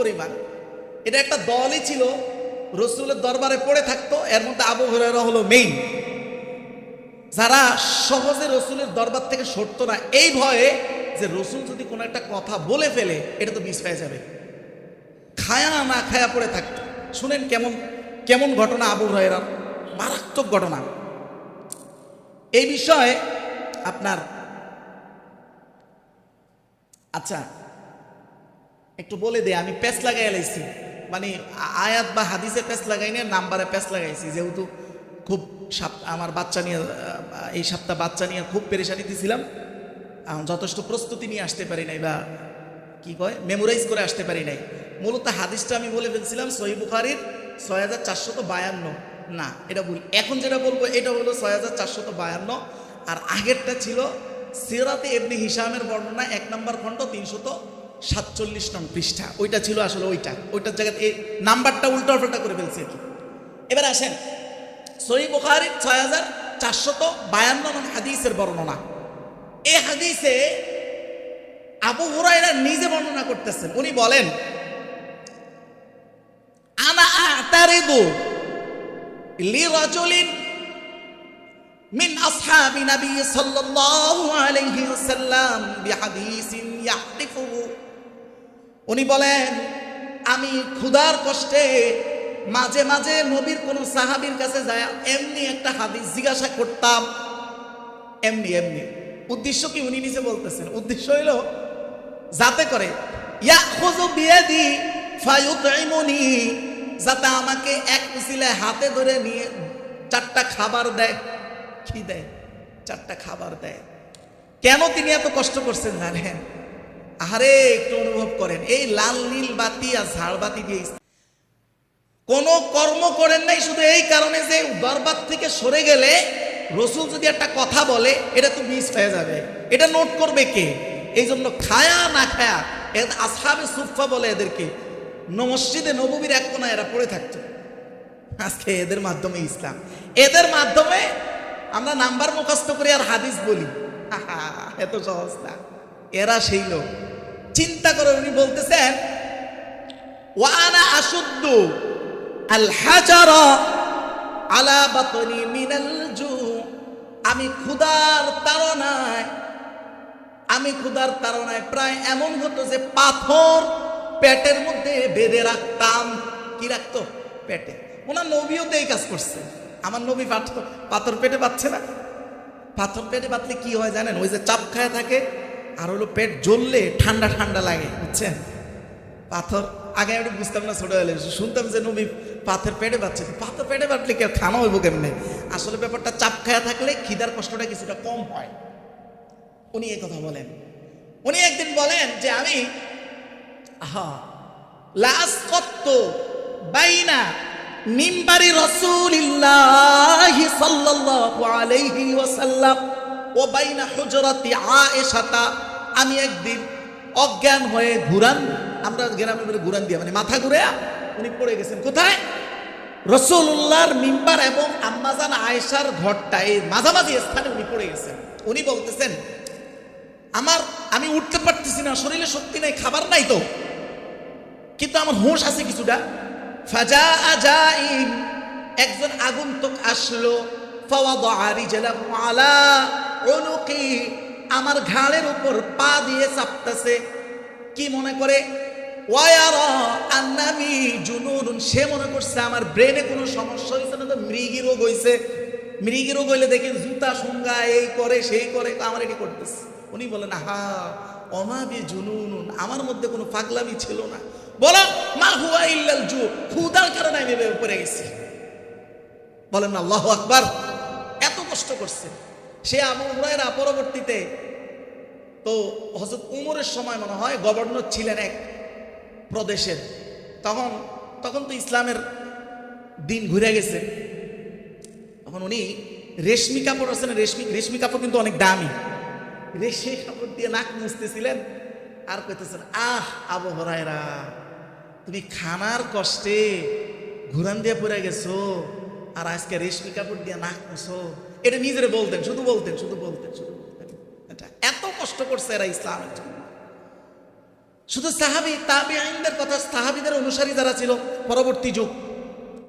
পরিমাণ। এটা একটা দলই ছিল, রসুলের দরবারে পড়ে থাকতো, এর মধ্যে আবু হরাইরা হলো মেইন যারা সহজে রসুলের দরবার থেকে সরতো না, এই ভয়ে যে রসুল যদি কোনো একটা কথা বলে ফেলে, এটা তো মিস হয়ে যাবে। খায়া না খায়া পড়ে থাকতো। শুনেন কেমন কেমন ঘটনা আবু হরাইরার মারাত্মক ঘটনা। এই বিষয়ে আপনার আচ্ছা একটু বলে দে আমি প্যাচ লাগাই লাইছি মানে আয়াত বা হাদিসে প্যাচ লাগাই নিয়ে নাম্বারে প্যাচ লাগাইছি। যেহেতু খুব আমার বাচ্চা নিয়ে এই সপ্তাহ বাচ্চা নিয়ে খুব পেরেশানি দিয়েছিলাম আহ, যথেষ্ট প্রস্তুতি নিয়ে আসতে পারি নাই বা কি কয় মেমোরাইজ করে আসতে পারি নাই। মূলত হাদিসটা আমি বলে ফেলছিলাম সহি বুখারির ছয় হাজার চারশত বায়ান্ন। না এটা ভুল। এখন যেটা বলব এটা হলো ছয় হাজার চারশত বায়ান্ন। আর আগেরটা ছিল সিরাতে এমনি হিসামের বর্ণনা এক নম্বর খণ্ড তিনশত সাতচল্লিশ নং পৃষ্ঠা ওইটা ছিল আসলে ওইটা ওইটার জায়গায় এই নাম্বারটা উল্টা পাল্টা করে ফেলছি আর কি এবার আসেন সহি বুখারির ছয় হাজার চারশত বায়ান্ন নং হাদিসের বর্ণনা এই হাদিসে আবু হুরাইরা নিজে বর্ণনা করতেছেন উনি বলেন আনা আতারিদু লিরাজুলিন من أصحاب نبي صلى الله عليه وسلم بحديث يحلفه উনি বলেন, আমি ক্ষুধার কষ্টে মাঝে মাঝে নবীর কোন সাহাবীর কাছে যায়, এমনি একটা হাদিস জিজ্ঞাসা করতাম। এমনি এমনি। উদ্দেশ্য কি উনি নিজে বলতেছেন? উদ্দেশ্য হইল, যাতে করে যাতে আমাকে এক মিছিলে হাতে ধরে নিয়ে চারটা খাবার দেয়। কি দেয়? চারটা খাবার দেয়। কেন তিনি এত কষ্ট করছেন জানেন? আরে একটু অনুভব করেন। এই লাল, নীল বাতি আর ঝাড় বাতি দিয়ে কোন কর্ম করেন নাই, শুধু এই কারণে যে দরবার থেকে সরে গেলে রসুল যদি একটা কথা বলে, এটা তো মিস হয়ে যাবে। এটা নোট করবে কে? এই জন্য খায়া না খায়া এদের আসহাবে সুফা বলে এদেরকে মসজিদে নবীর এক কোনায় এরা পড়ে থাকতো। আজকে এদের মাধ্যমে ইসলাম। এদের মাধ্যমে আমরা নাম্বার মুখস্থ করি আর হাদিস বলি। এত সহজ না। এরা সেই লোক। চিন্তা করে উনি বলতেছেন, ওয়ানা আশুদ্ধ আল হাজার আলা বাতনি মিনাল জু। আমি ক্ষুধার তাড়নায়, আমি ক্ষুধার তাড়নায় প্রায় এমন হতো যে পাথর পেটের মধ্যে বেঁধে রাখতাম। কি রাখতো? পেটে। ওনার নবীও তো এই কাজ করছে। আমার নবী পাথর পেটে পাচ্ছে না। পাথর পেটে পাতলে কি হয় জানেন? ওই যে চাপ খায় থাকে আর হলো পেট জ্বললে ঠান্ডা ঠান্ডা লাগে, বুঝছেন? পাথর, আগে একটু বুঝতাম না ছোট হলে, শুনতাম যে নবী পাথর পেটে পাচ্ছে পাথর পেটে বাটলে কেউ খানা হইব কেমনে? আসলে ব্যাপারটা চাপ খায়া থাকলে খিদার কষ্টটা কিছুটা কম হয়। উনি এই কথা বলেন। উনি একদিন বলেন যে আমি কত্ত বাইনা মিম্বারি রসুলিল্লাহ সাল্লাল্লাহু আলাইহি ওয়াসাল্লাম ও বাইনা হুজরাতি আয়েশাতা, আমি একদিন অজ্ঞান হয়ে ঘুরান, আমরা গ্রামে বলে ঘুরান দিয়া মানে মাথা ঘুরে উনি পড়ে গেছেন। কোথায়? রসুল্লাহর মিম্বার এবং আম্মাজান আয়েশার ঘরটা, এই মাঝামাঝি স্থানে উনি পড়ে গেছেন। উনি বলতেছেন, আমার, আমি উঠতে পারতেছি না, শরীরে শক্তি নাই, খাবার নাই তো। কিন্তু আমার হুঁশ আছে কিছুটা। ফাজা আজাইন একজন আগন্তুক আসলো ফাওয়াদা রিজলাহু আলা উনুকি আমার ঘাড়ের উপর পা দিয়ে চাপতেছে। কি মনে করে? জুনুন সে মনে করছে আমার ব্রেনে কোনো সমস্যা হয়েছে না তো মৃগী রোগ হয়েছে মৃগী রোগ হইলে দেখেন জুতা সুঙ্গা এই করে, সেই করে আমার এটি করতেছে। উনি বলেন হা অমাবি জুনুন আমার মধ্যে কোনো পাগলামি ছিল না। বলো মা হুয়া ইল্লাল জু কারণে আমি পড়ে গেছি। বলেন, আল্লাহ আকবার, এত কষ্ট করছে। সে আবু হুরায়রা পরবর্তীতে তো হজরত উমরের সময় মনে হয় গভর্নর ছিলেন এক প্রদেশের। তখন তখন তো ইসলামের দিন ঘুরে গেছে। তখন উনি রেশমি কাপড় আছে না রেশমি রেশমি কাপড় কিন্তু অনেক দামি। রেশমি কাপড় দিয়ে নাক মুছতেছিলেন আর কইতেছেন, আহ, আবু হরায়রা, তুমি খানার কষ্টে ঘুরান দিয়ে পড়ে গেছো আর আজকে রেশমি কাপড় দিয়ে নাক মুছো। এটা নিজেরা বলতেন, শুধু বলতেন শুধু বলতেন শুধু বলতেন। এত কষ্ট করছে এরা ইসলামের জন্য। শুধু সাহাবি তাবি আইনদের কথা, সাহাবিদের অনুসারী যারা ছিল, পরবর্তী যুগ।